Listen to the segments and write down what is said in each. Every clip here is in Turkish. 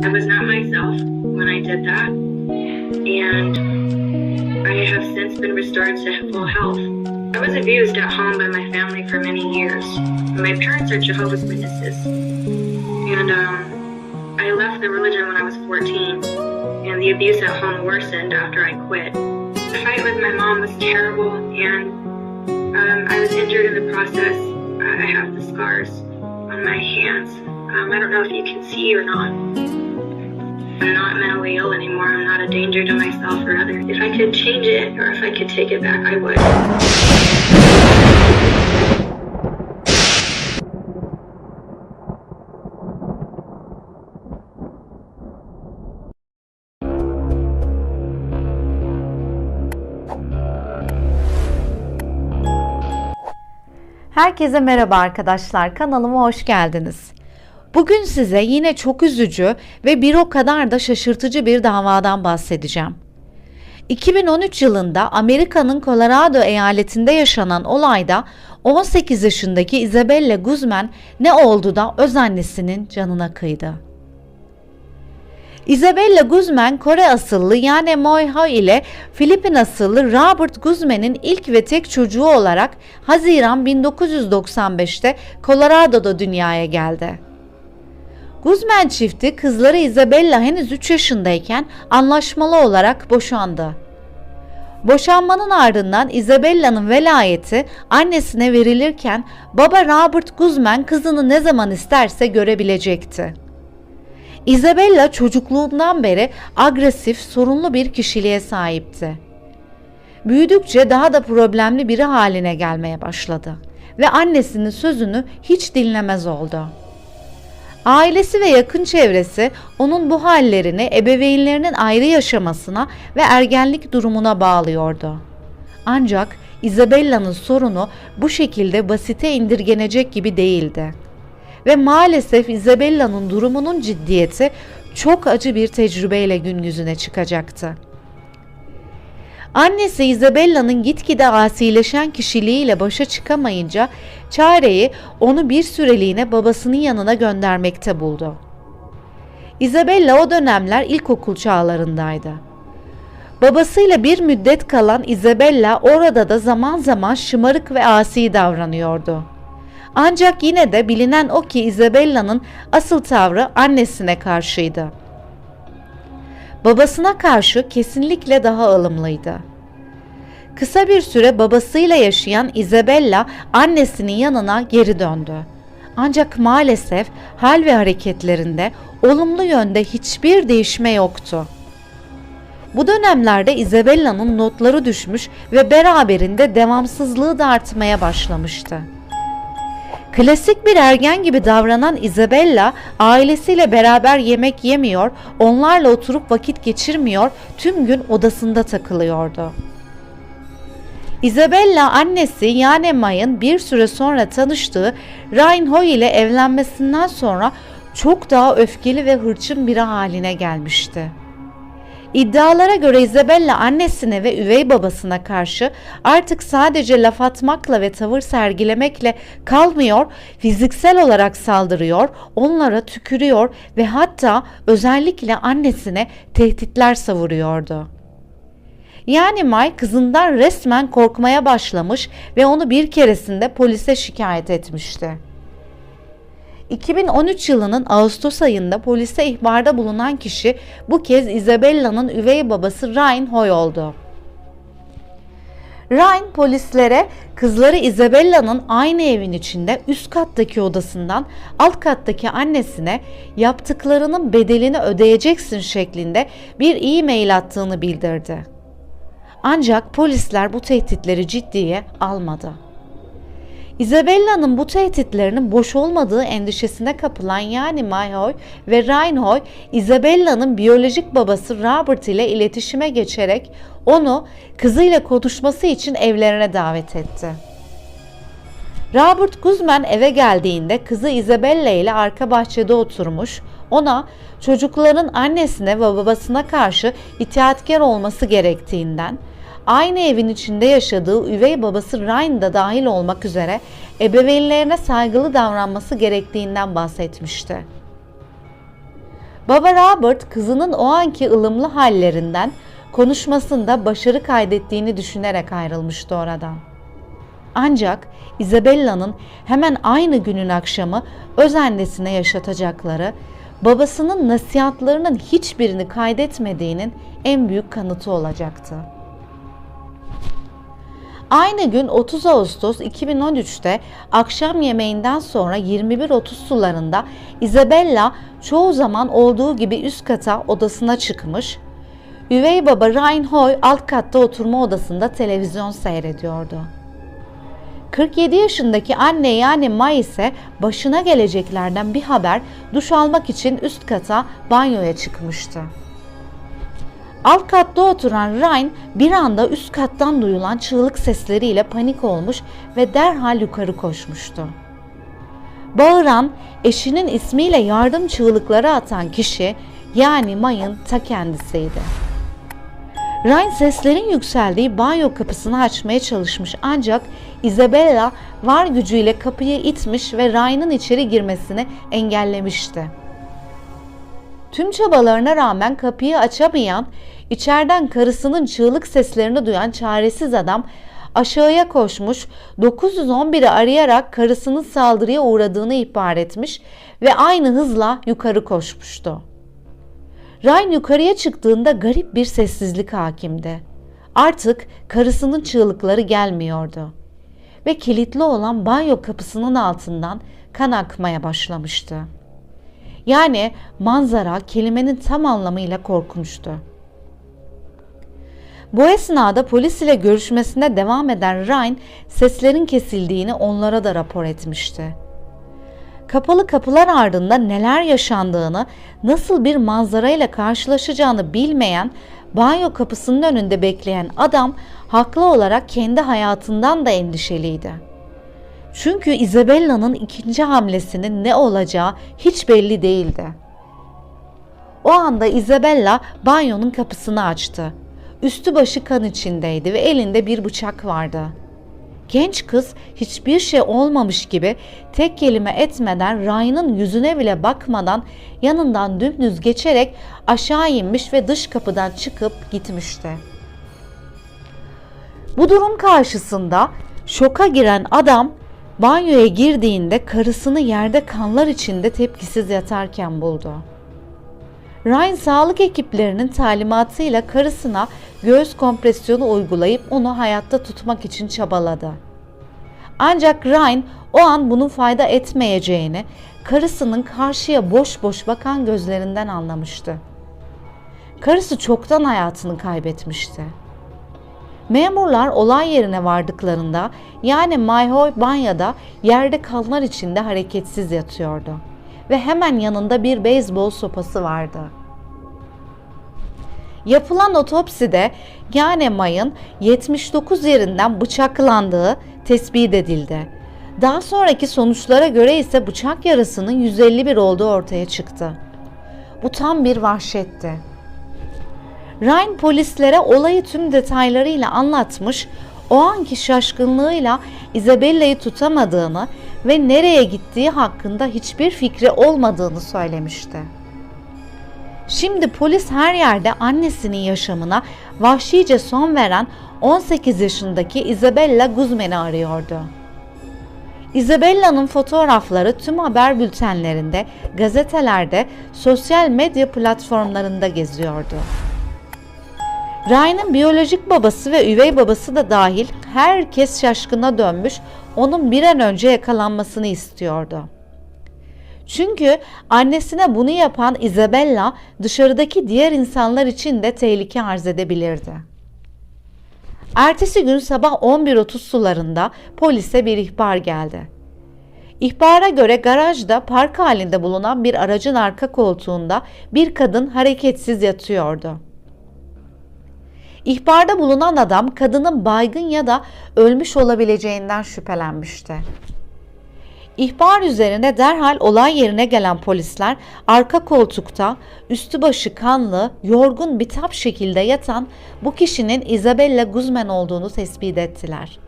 I was not myself when I did that, and I have since been restored to full health. I was abused at home by my family for many years. My parents are Jehovah's Witnesses, and um, I left the religion when I was 14, and the abuse at home worsened after I quit. The fight with my mom was terrible, and um, I was injured in the process. I have the scars on my hands. Um, I don't know if you can see or not. I'm not mentally ill anymore. I'm not a danger to myself or others. If I could change it or if I could take it back, I would. Herkese merhaba arkadaşlar. Kanalıma hoş geldiniz. Bugün size yine çok üzücü ve bir o kadar da şaşırtıcı bir davadan bahsedeceğim. 2013 yılında Amerika'nın Colorado eyaletinde yaşanan olayda 18 yaşındaki Isabella Guzman ne oldu da öz annesinin canına kıydı. Isabella Guzman Kore asıllı yani Moiho ile Filipin asıllı Robert Guzman'ın ilk ve tek çocuğu olarak Haziran 1995'te Colorado'da dünyaya geldi. Guzman çifti kızları Isabella henüz 3 yaşındayken anlaşmalı olarak boşandı. Boşanmanın ardından Isabella'nın velayeti annesine verilirken baba Robert Guzman kızını ne zaman isterse görebilecekti. Isabella çocukluğundan beri agresif, sorunlu bir kişiliğe sahipti. Büyüdükçe daha da problemli biri haline gelmeye başladı ve annesinin sözünü hiç dinlemez oldu. Ailesi ve yakın çevresi onun bu hallerini ebeveynlerinin ayrı yaşamasına ve ergenlik durumuna bağlıyordu. Ancak Isabella'nın sorunu bu şekilde basite indirgenecek gibi değildi ve maalesef Isabella'nın durumunun ciddiyeti çok acı bir tecrübeyle gün yüzüne çıkacaktı. Annesi Isabella'nın gitgide asileşen kişiliğiyle başa çıkamayınca çareyi onu bir süreliğine babasının yanına göndermekte buldu. Isabella o dönemler ilkokul çağlarındaydı. Babasıyla bir müddet kalan Isabella orada da zaman zaman şımarık ve asi davranıyordu. Ancak yine de bilinen o ki Isabella'nın asıl tavrı annesine karşıydı. Babasına karşı kesinlikle daha ılımlıydı. Kısa bir süre babasıyla yaşayan Isabella annesinin yanına geri döndü. Ancak maalesef hal ve hareketlerinde olumlu yönde hiçbir değişme yoktu. Bu dönemlerde Isabella'nın notları düşmüş ve beraberinde devamsızlığı da artmaya başlamıştı. Klasik bir ergen gibi davranan Isabella ailesiyle beraber yemek yemiyor, onlarla oturup vakit geçirmiyor, tüm gün odasında takılıyordu. Isabella annesi yani May'ın bir süre sonra tanıştığı Reinhold ile evlenmesinden sonra çok daha öfkeli ve hırçın biri haline gelmişti. İddialara göre Isabella annesine ve üvey babasına karşı artık sadece laf atmakla ve tavır sergilemekle kalmıyor, fiziksel olarak saldırıyor, onlara tükürüyor ve hatta özellikle annesine tehditler savuruyordu. Yani May kızından resmen korkmaya başlamış ve onu bir keresinde polise şikayet etmişti. 2013 yılının Ağustos ayında polise ihbarda bulunan kişi bu kez Isabella'nın üvey babası Ryan Hoy oldu. Ryan polislere kızları Isabella'nın aynı evin içinde üst kattaki odasından alt kattaki annesine yaptıklarının bedelini ödeyeceksin şeklinde bir e-mail attığını bildirdi. Ancak polisler bu tehditleri ciddiye almadı. Isabella'nın bu tehditlerinin boş olmadığı endişesine kapılan yani Mayhoy ve Reinhold, Isabella'nın biyolojik babası Robert ile iletişime geçerek onu kızıyla konuşması için evlerine davet etti. Robert Guzman eve geldiğinde kızı Isabella ile arka bahçede oturmuş, ona çocukların annesine ve babasına karşı itaatkar olması gerektiğinden, aynı evin içinde yaşadığı üvey babası Ryan da dahil olmak üzere ebeveynlerine saygılı davranması gerektiğinden bahsetmişti. Baba Robert kızının o anki ılımlı hallerinden konuşmasında başarı kaydettiğini düşünerek ayrılmıştı oradan. Ancak Isabella'nın hemen aynı günün akşamı öz annesine yaşatacakları, babasının nasihatlarının hiçbirini kaydetmediğinin en büyük kanıtı olacaktı. Aynı gün 30 Ağustos 2013'te akşam yemeğinden sonra 21.30 sularında Isabella çoğu zaman olduğu gibi üst kata odasına çıkmış, üvey baba Reinhold alt katta oturma odasında televizyon seyrediyordu. 47 yaşındaki anne yani May ise başına geleceklerden bir haber duş almak için üst kata banyoya çıkmıştı. Alt katta oturan Ryan bir anda üst kattan duyulan çığlık sesleriyle panik olmuş ve derhal yukarı koşmuştu. Bağıran, eşinin ismiyle yardım çığlıkları atan kişi yani May'ın ta kendisiydi. Ryan seslerin yükseldiği banyo kapısını açmaya çalışmış ancak Isabella var gücüyle kapıyı itmiş ve Ryan'ın içeri girmesini engellemişti. Tüm çabalarına rağmen kapıyı açamayan, içeriden karısının çığlık seslerini duyan çaresiz adam aşağıya koşmuş, 911'i arayarak karısının saldırıya uğradığını ihbar etmiş ve aynı hızla yukarı koşmuştu. Ryan yukarıya çıktığında garip bir sessizlik hakimdi. Artık karısının çığlıkları gelmiyordu ve kilitli olan banyo kapısının altından kan akmaya başlamıştı. Yani manzara kelimenin tam anlamıyla korkunçtu. Bu esnada polis ile görüşmesine devam eden Ryan seslerin kesildiğini onlara da rapor etmişti. Kapalı kapılar ardında neler yaşandığını, nasıl bir manzarayla karşılaşacağını bilmeyen, banyo kapısının önünde bekleyen adam haklı olarak kendi hayatından da endişeliydi. Çünkü Isabella'nın ikinci hamlesinin ne olacağı hiç belli değildi. O anda Isabella banyonun kapısını açtı. Üstü başı kan içindeydi ve elinde bir bıçak vardı. Genç kız hiçbir şey olmamış gibi tek kelime etmeden Ryan'ın yüzüne bile bakmadan yanından dümdüz geçerek aşağı inmiş ve dış kapıdan çıkıp gitmişti. Bu durum karşısında şoka giren adam banyoya girdiğinde karısını yerde kanlar içinde tepkisiz yatarken buldu. Ryan sağlık ekiplerinin talimatıyla karısına göğüs kompresyonu uygulayıp onu hayatta tutmak için çabaladı. Ancak Ryan o an bunun fayda etmeyeceğini karısının karşıya boş boş bakan gözlerinden anlamıştı. Karısı çoktan hayatını kaybetmişti. Memurlar olay yerine vardıklarında yani Mayhoy Banya'da yerde kanlar içinde hareketsiz yatıyordu ve hemen yanında bir beyzbol sopası vardı. Yapılan otopside yani May'ın 79 yerinden bıçaklandığı tespit edildi. Daha sonraki sonuçlara göre ise bıçak yarasının 151 olduğu ortaya çıktı. Bu tam bir vahşetti. Ryan polislere olayı tüm detaylarıyla anlatmış, o anki şaşkınlığıyla Isabella'yı tutamadığını ve nereye gittiği hakkında hiçbir fikri olmadığını söylemişti. Şimdi polis her yerde annesinin yaşamına vahşice son veren 18 yaşındaki Isabella Guzman'ı arıyordu. Isabella'nın fotoğrafları tüm haber bültenlerinde, gazetelerde, sosyal medya platformlarında geziyordu. Ryan'ın biyolojik babası ve üvey babası da dahil herkes şaşkına dönmüş, onun bir an önce yakalanmasını istiyordu. Çünkü annesine bunu yapan Isabella dışarıdaki diğer insanlar için de tehlike arz edebilirdi. Ertesi gün sabah 11.30 sularında polise bir ihbar geldi. İhbara göre garajda park halinde bulunan bir aracın arka koltuğunda bir kadın hareketsiz yatıyordu. İhbarda bulunan adam kadının baygın ya da ölmüş olabileceğinden şüphelenmişti. İhbar üzerine derhal olay yerine gelen polisler arka koltukta üstü başı kanlı, yorgun bitap şekilde yatan bu kişinin Isabella Guzman olduğunu tespit ettiler.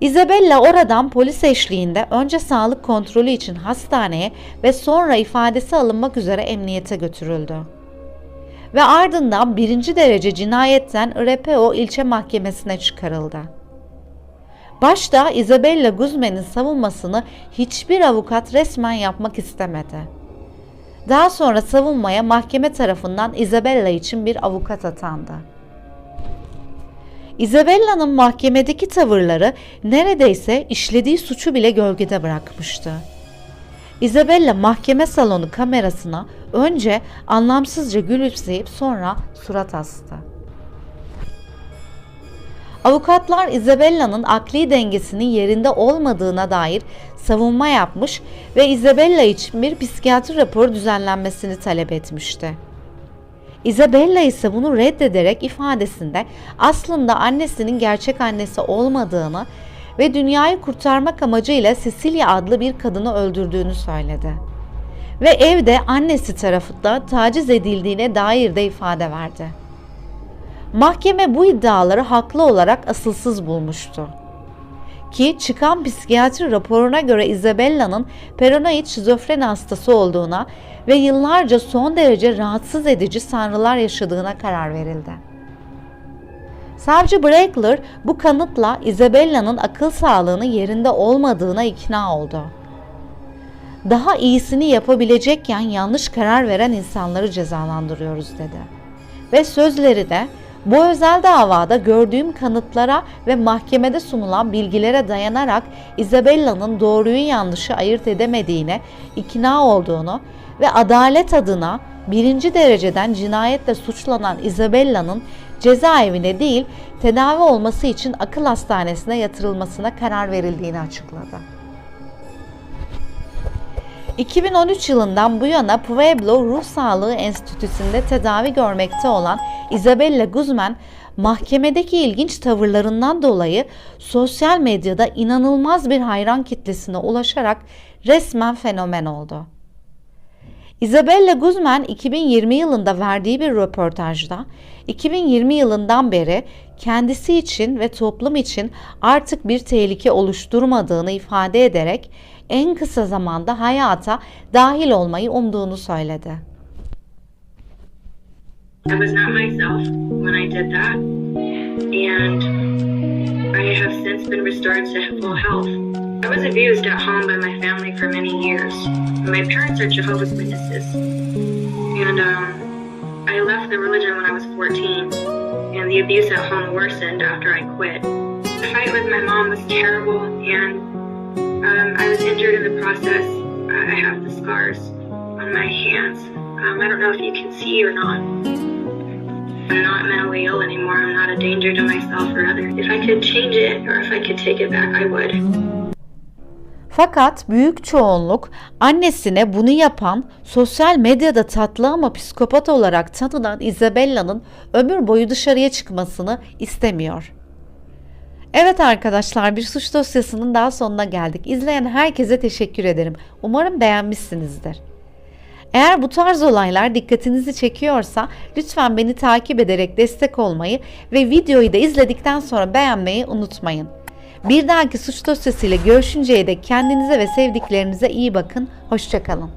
Isabella oradan polis eşliğinde önce sağlık kontrolü için hastaneye ve sonra ifadesi alınmak üzere emniyete götürüldü. Ve ardından birinci derece cinayetten Repeo ilçe mahkemesine çıkarıldı. Başta Isabella Guzman'in savunmasını hiçbir avukat resmen yapmak istemedi. Daha sonra savunmaya mahkeme tarafından Isabella için bir avukat atandı. Isabella'nın mahkemedeki tavırları neredeyse işlediği suçu bile gölgede bırakmıştı. Isabella mahkeme salonu kamerasına önce anlamsızca gülümseyip sonra surat astı. Avukatlar Isabella'nın akli dengesinin yerinde olmadığına dair savunma yapmış ve Isabella için bir psikiyatri raporu düzenlenmesini talep etmişti. Isabella ise bunu reddederek ifadesinde aslında annesinin gerçek annesi olmadığını ve dünyayı kurtarmak amacıyla Cecilia adlı bir kadını öldürdüğünü söyledi. Ve evde annesi tarafından taciz edildiğine dair de ifade verdi. Mahkeme bu iddiaları haklı olarak asılsız bulmuştu. Ki çıkan psikiyatri raporuna göre Isabella'nın paranoid şizofreni hastası olduğuna ve yıllarca son derece rahatsız edici sanrılar yaşadığına karar verildi. Savcı Breckler bu kanıtla Isabella'nın akıl sağlığının yerinde olmadığına ikna oldu. Daha iyisini yapabilecekken yanlış karar veren insanları cezalandırıyoruz dedi. Ve sözleri de bu özel davada gördüğüm kanıtlara ve mahkemede sunulan bilgilere dayanarak Isabella'nın doğruyu yanlışı ayırt edemediğine ikna olduğunu ve adalet adına birinci dereceden cinayetle suçlanan Isabella'nın cezaevine değil tedavi olması için akıl hastanesine yatırılmasına karar verildiğini açıkladı. 2013 yılından bu yana Pueblo Ruh Sağlığı Enstitüsü'nde tedavi görmekte olan Isabella Guzman, mahkemedeki ilginç tavırlarından dolayı sosyal medyada inanılmaz bir hayran kitlesine ulaşarak resmen fenomen oldu. Isabella Guzman 2020 yılında verdiği bir röportajda 2020 yılından beri kendisi için ve toplum için artık bir tehlike oluşturmadığını ifade ederek en kısa zamanda hayata dahil olmayı umduğunu söyledi. I. I was abused at home by my family for many years. My parents are Jehovah's Witnesses, and um, I left the religion when I was 14, and the abuse at home worsened after I quit. The fight with my mom was terrible, and um, I was injured in the process. I have the scars on my hands. Um, I don't know if you can see or not. I'm not mentally ill anymore. I'm not a danger to myself or others. If I could change it or if I could take it back, I would. Fakat büyük çoğunluk annesine bunu yapan sosyal medyada tatlı ama psikopat olarak tanınan Isabella'nın ömür boyu dışarıya çıkmasını istemiyor. Evet arkadaşlar bir suç dosyasının daha sonuna geldik. İzleyen herkese teşekkür ederim. Umarım beğenmişsinizdir. Eğer bu tarz olaylar dikkatinizi çekiyorsa lütfen beni takip ederek destek olmayı ve videoyu da izledikten sonra beğenmeyi unutmayın. Bir dahaki suç dosyasıyla görüşünceye dek kendinize ve sevdiklerinize iyi bakın. Hoşçakalın.